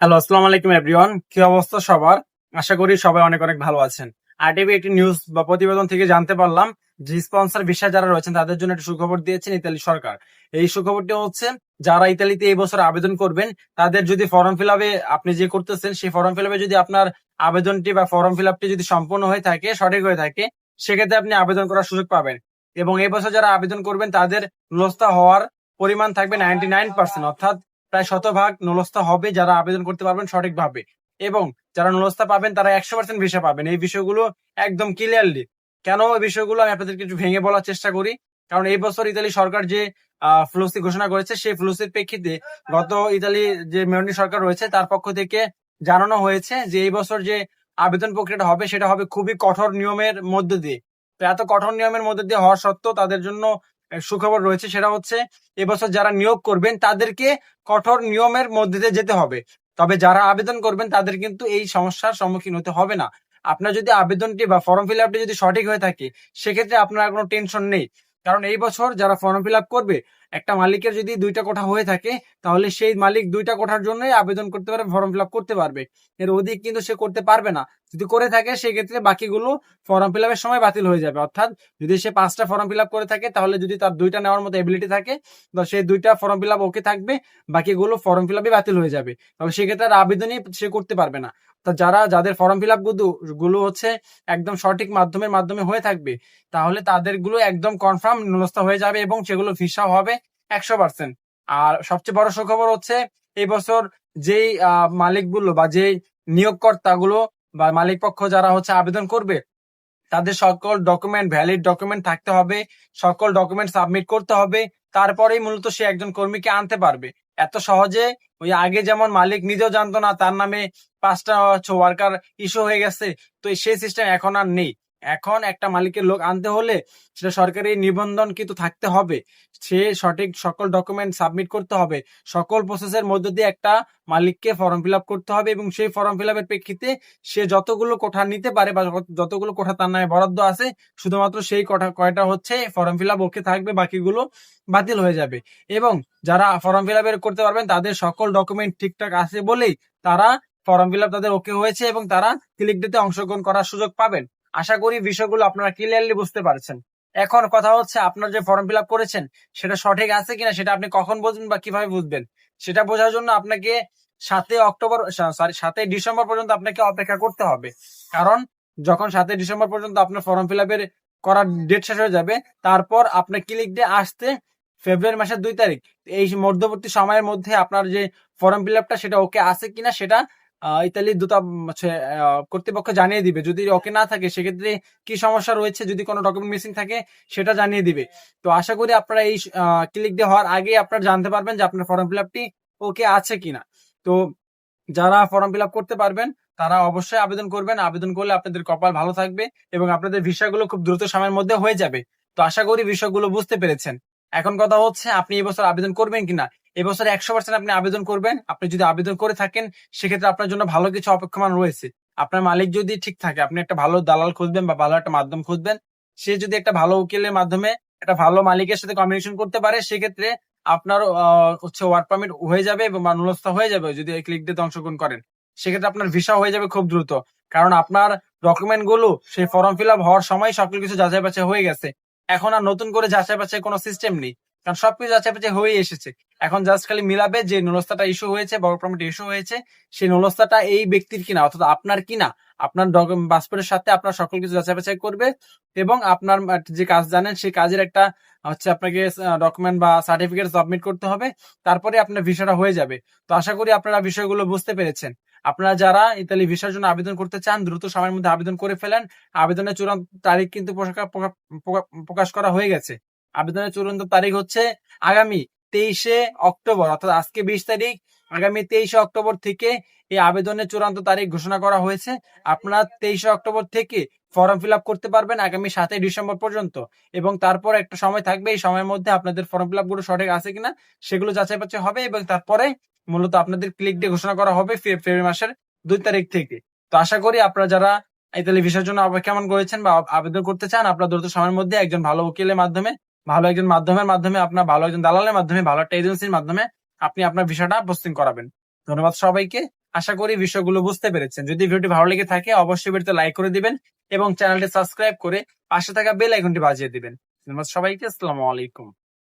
Hello আসসালামু আলাইকুম everyone কি অবস্থা সবার? আশা করি সবাই অনেক অনেক ভালো আছেন। আরটিভি একটি নিউজ বা প্রতিবেদন থেকে জানতে পারলাম যে স্পন্সর ভিসা যারা রয়েছেন, তাদের জন্য একটি সুখবর দিয়েছেন ইতালি সরকার। এই সুখবরটি হচ্ছে, যারা ইতালিতে এই বছর আবেদন করবেন, তাদের যদি ফর্ম ফিল আপে আপনি যে করতেছেন, সেই ফর্ম ফিল যদি আপনার আবেদনটি বা ফর্ম ফিল যদি সম্পূর্ণ হয়ে থাকে, সঠিক হয়ে থাকে, সেক্ষেত্রে আপনি আবেদন করার সুযোগ পাবেন। এবং এই বছর যারা আবেদন করবেন, তাদের নুলস্থা হওয়ার পরিমাণ থাকবে নাইনটি নাইন পার্সেন্ট অর্থাৎ প্রায় শতভাগ নুলস্থা হবে যারা আবেদন করতে পারবেন সঠিকভাবে। এবং যারা নুলস্থা পাবেন, তারা একশো পার্সেন্ট ভিসা পাবেন। এই বিষয়গুলো একদম ক্লিয়ারলি কেন এই বিষয়গুলো আমি আপনাদেরকে একটু ভেঙে বলার চেষ্টা করি? কারণ এই বছর ইতালি সরকার যে ফ্লুসি ঘোষণা করেছে, সেই ফ্লুসির প্রেক্ষিতে গত ইতালি যে মেয়নি সরকার রয়েছে, তার পক্ষ থেকে জানানো হয়েছে যে, এই বছর যে আবেদন প্রক্রিয়াটা হবে, সেটা হবে খুবই কঠোর নিয়মের মধ্যে দিয়ে। এত কঠোর নিয়মের মধ্যে দিয়ে হওয়া সত্ত্বেও তাদের জন্য সুখবর রয়েছে সেটা হচ্ছে, এবছর যারা নিয়োগ করবেন তাদেরকে কঠোর নিয়মের মধ্যে দিয়ে যেতে হবে। তবে যারা আবেদন করবেন তাদের কিন্তু এই সমস্যার সম্মুখীন হতে হবে না। আপনার যদি আবেদনটি বা ফর্ম ফিল আপটি যদি সঠিক হয়ে থাকে, সেক্ষেত্রে আপনার কোনো টেনশন নেই। কারণ এই বছর যারা ফর্ম ফিল আপ করবে একটা মালিকের যদি দুইটা কোঠা হয়ে থাকে, তাহলে সেই মালিক দুইটা কোঠার জন্যই আবেদন করতে পারবে ফর্ম ফিল করতে পারবে। এর অধিক কিন্তু সে করতে পারবে না। যদি করে থাকে, সেক্ষেত্রে বাকিগুলো ফর্ম ফিল সময় বাতিল হয়ে যাবে। অর্থাৎ যদি সে পাঁচটা ফর্ম ফিল করে থাকে, তাহলে যদি তার দুইটা নেওয়ার মতো এবিলিটি থাকে তো সেই দুইটা ফর্ম ফিল ওকে থাকবে, বাকিগুলো ফর্ম ফিল বাতিল হয়ে যাবে। তবে সেক্ষেত্রে আর আবেদনই সে করতে পারবে না। তা যারা, যাদের ফর্ম ফিলগুলো হচ্ছে একদম সঠিক মাধ্যমের মাধ্যমে হয়ে থাকবে, তাহলে তাদেরগুলো একদম কনফার্ম নুলস্থা হয়ে যাবে এবং সেগুলো ভিসা হবে একশো পার্সেন্ট আর সবচেয়ে বড় সুখবর হচ্ছে, এই বছর যেই মালিকগুলো বা যেই নিয়োগকর্তা গুলো বা মালিক পক্ষ যারা হচ্ছে আবেদন করবে, তাদের সকল ডকুমেন্ট ভ্যালিড ডকুমেন্ট থাকতে হবে, সকল ডকুমেন্ট সাবমিট করতে হবে, তারপরেই মূলত সে একজন কর্মীকে আনতে পারবে। এত সহজে ওই আগে যেমন মালিক নিজেও জানতো না তার নামে পাঁচটা ওয়ার্কার ইস্যু হয়ে গেছে, তো সেই সিস্টেম এখন আর নেই। এখন একটা মালিকের লোক আনতে হলে সেটা সরকারি নিবন্ধন কিন্তু থাকতে হবে। সে সঠিক সকল ডকুমেন্ট সাবমিট করতে হবে। সকল প্রসেসের মধ্যে দিয়ে একটা মালিককে ফর্ম ফিল করতে হবে এবং সেই ফর্ম ফিল প্রেক্ষিতে সে যতগুলো কোঠা নিতে পারে বা যতগুলো কোঠা তার নামে বরাদ্দ আছে, শুধুমাত্র সেই কোঠা, কয়টা হচ্ছে ফর্ম ফিল ওকে থাকবে, বাকিগুলো বাতিল হয়ে যাবে। এবং যারা ফর্ম ফিল করতে পারবেন, তাদের সকল ডকুমেন্ট ঠিকঠাক আছে বলেই তারা ফর্ম ফিল তাদের ওকে হয়েছে এবং তারা ক্লিক দিতে অংশগ্রহণ করার সুযোগ পাবেন। আশা করি বিষয়গুলো আপনারা ক্লিয়ারলি বুঝতে পারছেন। এখন কথা হচ্ছে, আপনার যে ফর্ম ফিল আপ করেছেন, সেটা সঠিক আছে কিনা সেটা আপনি কখন বুঝবেন বা কীভাবে বুঝবেন? সেটা বোঝার জন্য আপনাকে সাতই অক্টোবর সরি সাতই ডিসেম্বর পর্যন্ত আপনাকে অপেক্ষা করতে হবে। কারণ যখন সাতই ডিসেম্বর পর্যন্ত আপনার ফর্ম ফিল আপের করার ডেট শেষ হয়ে যাবে, তারপর আপনার ক্লিক দিয়ে আসতে ফেব্রুয়ারি মাসের দুই তারিখ। এই মধ্যবর্তী সময়ের মধ্যে আপনার যে ফর্ম ফিল আপটা সেটা ওকে আছে কিনা সেটা ইতালির দূতা হচ্ছে কর্তৃপক্ষ জানিয়ে দিবে। যদি ওকে না থাকে, সেক্ষেত্রে কি সমস্যা রয়েছে? যদি কোনো ডকুমেন্ট মিসিং থাকে, সেটা জানিয়ে দিবে। তো আশা করি আপনারা এই ক্লিক দিয়ে হওয়ার আগে আপনারা জানতে পারবেন যে আপনার ফর্ম ফিল আপটি ওকে আছে কিনা। তো যারা ফর্ম ফিল আপ করতে পারবেন, তারা অবশ্যই আবেদন করবেন। আবেদন করলে আপনাদের কপাল ভালো থাকবে এবং আপনাদের ভিসাগুলো খুব দ্রুত সময়ের মধ্যে হয়ে যাবে। তো আশা করি বিষয়গুলো বুঝতে পেরেছেন। এখন কথা হচ্ছে, আপনি এবছর আবেদন করবেন কিনা? এবছর একশো পার্সেন্ট আপনি আবেদন করবেন। আপনি যদি আবেদন করে থাকেন, সেক্ষেত্রে আপনার জন্য ভালো কিছু অপেক্ষমান রয়েছে। আপনার মালিক যদি ঠিক থাকে, আপনি একটা ভালো দালাল খুঁজবেন বা ভালো একটা মাধ্যম খুঁজবেন, সে যদি একটা ভালো উকিলের মাধ্যমে একটা ভালো মালিকের সাথে কমিউনিকেশন করতে পারে, সেক্ষেত্রে আপনার হচ্ছে ওয়ার্ক পারমিট হয়ে যাবে এবং মানুলস্থা হয়ে যাবে, যদি এই ক্লিক দিয়ে অংশগ্রহণ করেন। সেক্ষেত্রে আপনার ভিসা হয়ে যাবে খুব দ্রুত। কারণ আপনার ডকুমেন্টগুলো, সেই ফর্ম ফিল আপ হওয়ার সময় সকল কিছু যাচাই বাছাই হয়ে গেছে। এখন আর নতুন করে যাচাই বাছাই কোনো সিস্টেম নেই। কারণ সবকিছু যাচাই হয়ে এসেছে। এখন জাস্ট খালি মিলাবে যে নুলস্তাটা ইস্যু হয়েছে, বড় প্রমিট ইস্যু হয়েছে, সেই নুলস্তাটা এই ব্যক্তির কিনা, অর্থাৎ আপনার কিনা, আপনার পাসপোর্টের সাথে আপনার সকল কিছু যাচাই বাছাই করবে এবং আপনার যে কাজ জানেন, সেই কাজের একটা, হচ্ছে আপনাকে ডকুমেন্ট বা সার্টিফিকেট সাবমিট করতে হবে, তারপরে আপনার ভিসাটা হয়ে যাবে। তো আশা করি আপনারা বিষয়গুলো বুঝতে পেরেছেন। আপনারা যারা ইতালি ভিসার জন্য আবেদন করতে চান, দ্রুত সময়ের মধ্যে আবেদন করে ফেলেন। আবেদনের চূড়ান্ত তারিখ কিন্তু প্রকাশ করা হয়ে গেছে। আবেদনের চূড়ান্ত তারিখ হচ্ছে আগামী তেইশে অক্টোবর, অর্থাৎ আজকে বিশ তারিখ, আগামী তেইশে অক্টোবর থেকে এই আবেদনের চূড়ান্ত তারিখ ঘোষণা করা হয়েছে। আপনারা তেইশে অক্টোবর থেকে ফর্ম ফিল করতে পারবেন আগামী সাতই ডিসেম্বর পর্যন্ত এবং তারপর একটা সময় থাকবে, এই সময়ের মধ্যে আপনাদের ফর্ম ফিলগুলো সঠিক আছে কিনা সেগুলো যাচাই বাছাই হবে এবং তারপরে মূলত আপনাদের ক্লিক দিয়ে ঘোষণা করা হবে ফেব্রুয়ারি মাসের দুই তারিখ থেকে। তো আশা করি আপনারা যারা ইতালি ভিসার জন্য অপেক্ষা করেছেন বা আবেদন করতে চান, আপনারা দ্রুত সময়ের মধ্যে একজন ভালো উকিলের মাধ্যমে ভালো একজন মাধ্যমের মাধ্যমে আপনার ভালো একজন দালালের মাধ্যমে, ভালো একটা এজেন্সির মাধ্যমে আপনি আপনার ভিসাটা পোস্টিং করাবেন। ধন্যবাদ সবাইকে। আশা করি বিষয়গুলো বুঝতে পেরেছেন। যদি ভিডিওটি ভালো লেগে থাকে, অবশ্যই ভিডিওতে লাইক করে দিবেন এবং চ্যানেলটি সাবস্ক্রাইব করে পাশে থাকা বেল আইকনটি বাজিয়ে দিবেন। ধন্যবাদ সবাইকে। আসসালামু আলাইকুম।